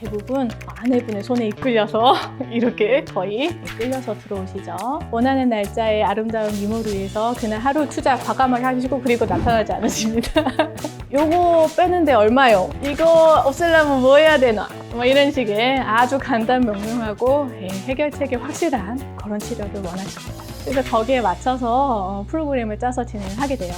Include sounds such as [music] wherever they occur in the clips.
대부분 아내분의 손에 이끌려서 [laughs] 이렇게 거의 끌려서 들어오시죠. 원하는 날짜에 아름다운 미모를 위해서 그날 하루 투자 과감하게 하시고 그리고 나타나지 않으십니다. [laughs] 요거 빼는데 얼마요? 이거 없애려면 뭐 해야 되나? 뭐 이런 식의 아주 간단 명료하고 예, 해결책이 확실한 그런 치료를 원하십니다. 그래서 거기에 맞춰서 어, 프로그램을 짜서 진행을 하게 돼요.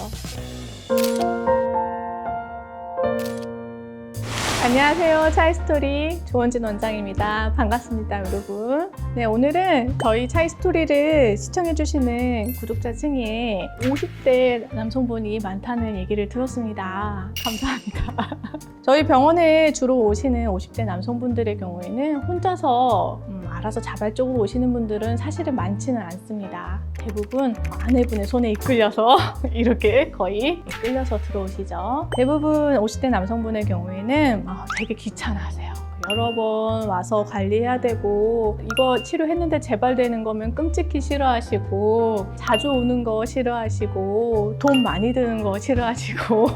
안녕하세요. 차이스토리 조원진 원장입니다. 반갑습니다, 여러분. 네, 오늘은 저희 차이스토리를 시청해주시는 구독자 중에 50대 남성분이 많다는 얘기를 들었습니다. 감사합니다. [laughs] 저희 병원에 주로 오시는 50대 남성분들의 경우에는 혼자서 음, 알아서 자발적으로 오시는 분들은 사실은 많지는 않습니다. 대부분 아내분의 손에 이끌려서 [laughs] 이렇게 거의 끌려서 들어오시죠. 대부분 50대 남성분의 경우에는 아, 되게 귀찮아하세요. 여러 번 와서 관리해야 되고 이거 치료했는데 재발되는 거면 끔찍히 싫어하시고 자주 오는 거 싫어하시고 돈 많이 드는 거 싫어하시고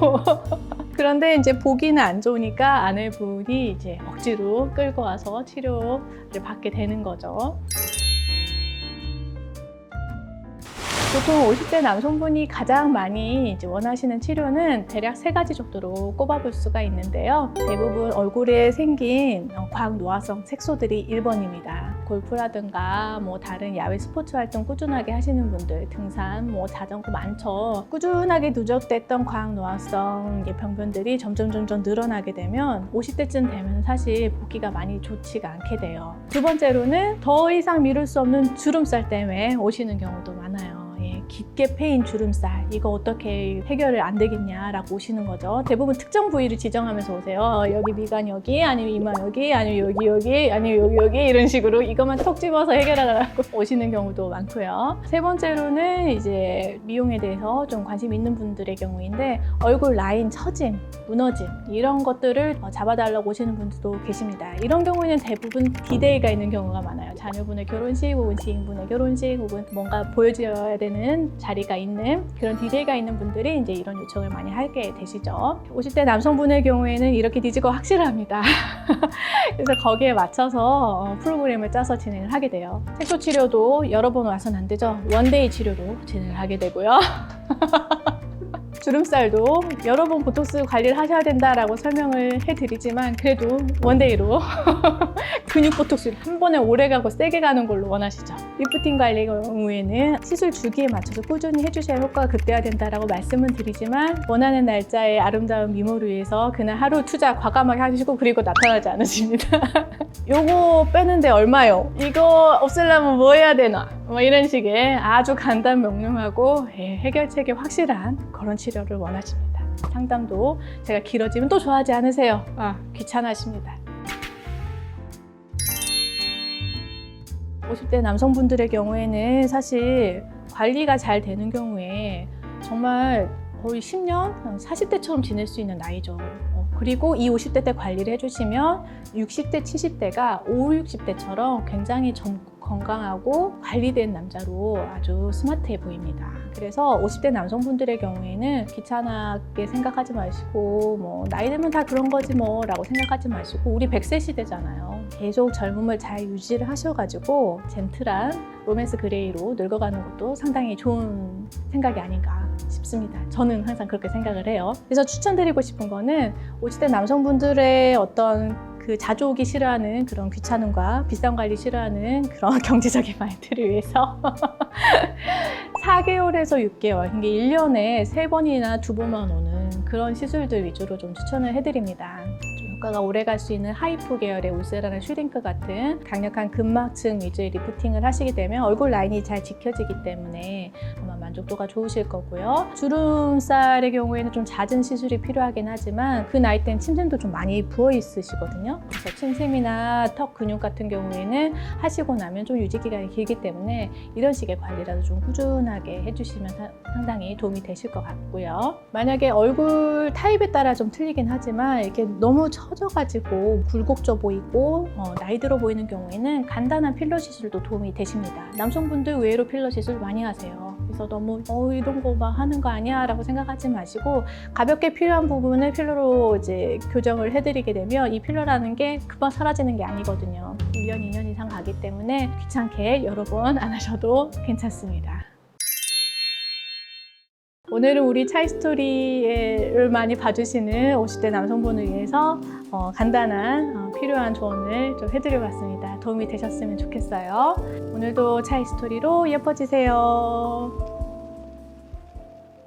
[laughs] 그런데 이제 보기는 안 좋으니까 아내분이 이제 억지로 끌고 와서 치료를 받게 되는 거죠. 보통 50대 남성분이 가장 많이 원하시는 치료는 대략 세 가지 정도로 꼽아볼 수가 있는데요. 대부분 얼굴에 생긴 어, 과학노화성 색소들이 1번입니다. 골프라든가 뭐 다른 야외 스포츠 활동 꾸준하게 하시는 분들, 등산, 뭐 자전거 많죠. 꾸준하게 누적됐던 과학 노화성 이 병변들이 점점 점점 늘어나게 되면 50대쯤 되면 사실 보기가 많이 좋지가 않게 돼요. 두 번째로는 더 이상 미룰 수 없는 주름살 때문에 오시는 경우도 많아요. 예, 깊게 패인 주름살 이거 어떻게 해결을 안 되겠냐라고 오시는 거죠. 대부분 특정 부위를 지정하면서 오세요. 여기 미간 여기, 아니면 이마 여기, 아니면 여기 여기, 아니면 여기 여기 이런 식으로 이것만 톡 집어서 해결하라고 [laughs] 오시는 경우도 많고요. 세 번째로는 이제 미용에 대해서 좀 관심 있는 분들의 경우인데 얼굴 라인 처짐, 무너짐 이런 것들을 어, 잡아달라고 오시는 분들도 계십니다. 이런 경우에는 대부분 디데이가 있는 경우가 많아요. 자녀분의 결혼식 혹은 지인분의 결혼식 혹은 뭔가 보여줘야 되는 자리가 있는 그런 디데이가 있는 분들이 이제 이런 요청을 많이 하게 되시죠. 50대 남성분의 경우에는 이렇게 디지가 확실합니다. [laughs] 그래서 거기에 맞춰서 어, 프로그램을 짜서 진행을 하게 돼요. 색소 치료도 여러 번 와서는 안 되죠. 원데이 치료도 진행을 하게 되고요. [laughs] 주름살도 여러 번 보톡스 관리를 하셔야 된다라고 설명을 해드리지만 그래도 원데이로 [laughs] 근육 보톡스를 한 번에 오래 가고 세게 가는 걸로 원하시죠. 리프팅 관리 경우에는 시술 주기에 맞춰서 꾸준히 해주셔야 효과가 극대화된다라고 말씀은 드리지만 원하는 날짜에 아름다운 미모를 위해서 그날 하루 투자 과감하게 하시고 그리고 나타나지 않으십니다. [laughs] 요거 빼는데 얼마요? 이거 없애려면 뭐 해야 되나? 뭐 이런 식의 아주 간단 명료하고 예, 해결책이 확실한 그런 치료를 원하십니다. 상담도 제가 길어지면 또 좋아하지 않으세요? 아, 귀찮아하십니다. 50대 남성분들의 경우에는 사실 관리가 잘 되는 경우에 정말 거의 10년, 40대처럼 지낼 수 있는 나이죠. 어, 그리고 이 50대 때 관리를 해주시면 60대, 70대가 5, 60대처럼 굉장히 젊, 건강하고 관리된 남자로 아주 스마트해 보입니다. 그래서 50대 남성분들의 경우에는 귀찮게 생각하지 마시고 뭐 나이 들면 다 그런 거지 뭐 라고 생각하지 마시고 우리 100세 시대잖아요. 계속 젊음을 잘 유지를 하셔가지고 젠틀한 로맨스 그레이로 늙어가는 것도 상당히 좋은 생각이 아닌가 싶습니다. 저는 항상 그렇게 생각을 해요. 그래서 추천드리고 싶은 거는 50대 남성분들의 어떤 그 자주 오기 싫어하는 그런 귀찮음과 비싼 관리 싫어하는 그런 [laughs] 경제적인 마인드를 위해서 [laughs] 4개월에서 6개월, 이게 1년에 3번이나 2번만 오는 그런 시술들 위주로 좀 추천을 해드립니다. 좀 효과가 오래 갈 수 있는 하이프 계열의 울세라나 슈링크 같은 강력한 근막층 위주의 리프팅을 하시게 되면 얼굴 라인이 잘 지켜지기 때문에 만족도가 좋으실 거고요. 주름살의 경우에는 좀 잦은 시술이 필요하긴 하지만 그 나이 때는 침샘도 좀 많이 부어 있으시거든요. 그래서 침샘이나 턱 근육 같은 경우에는 하시고 나면 좀 유지 기간이 길기 때문에 이런 식의 관리라도 좀 꾸준하게 해주시면 사- 상당히 도움이 되실 것 같고요. 만약에 얼굴 타입에 따라 좀 틀리긴 하지만 이렇게 너무 처져가지고 굴곡져 보이고 어, 나이 들어 보이는 경우에는 간단한 필러 시술도 도움이 되십니다. 남성분들 의외로 필러 시술 많이 하세요. 그래서 너무 어 이런 거 막 하는 거 아니야라고 생각하지 마시고 가볍게 필요한 부분을 필러로 이제 교정을 해드리게 되면 이 필러라는 게 금방 사라지는 게 아니거든요. 1년, 2년 이상 가기 때문에 귀찮게 여러 번 안 하셔도 괜찮습니다. 오늘은 우리 차이스토리를 많이 봐주시는 50대 남성분을 위해서 어, 간단한 어, 필요한 조언을 좀 해드려봤습니다. 도움이 되셨으면 좋겠어요. 오늘도 차이 스토리로 예뻐지세요.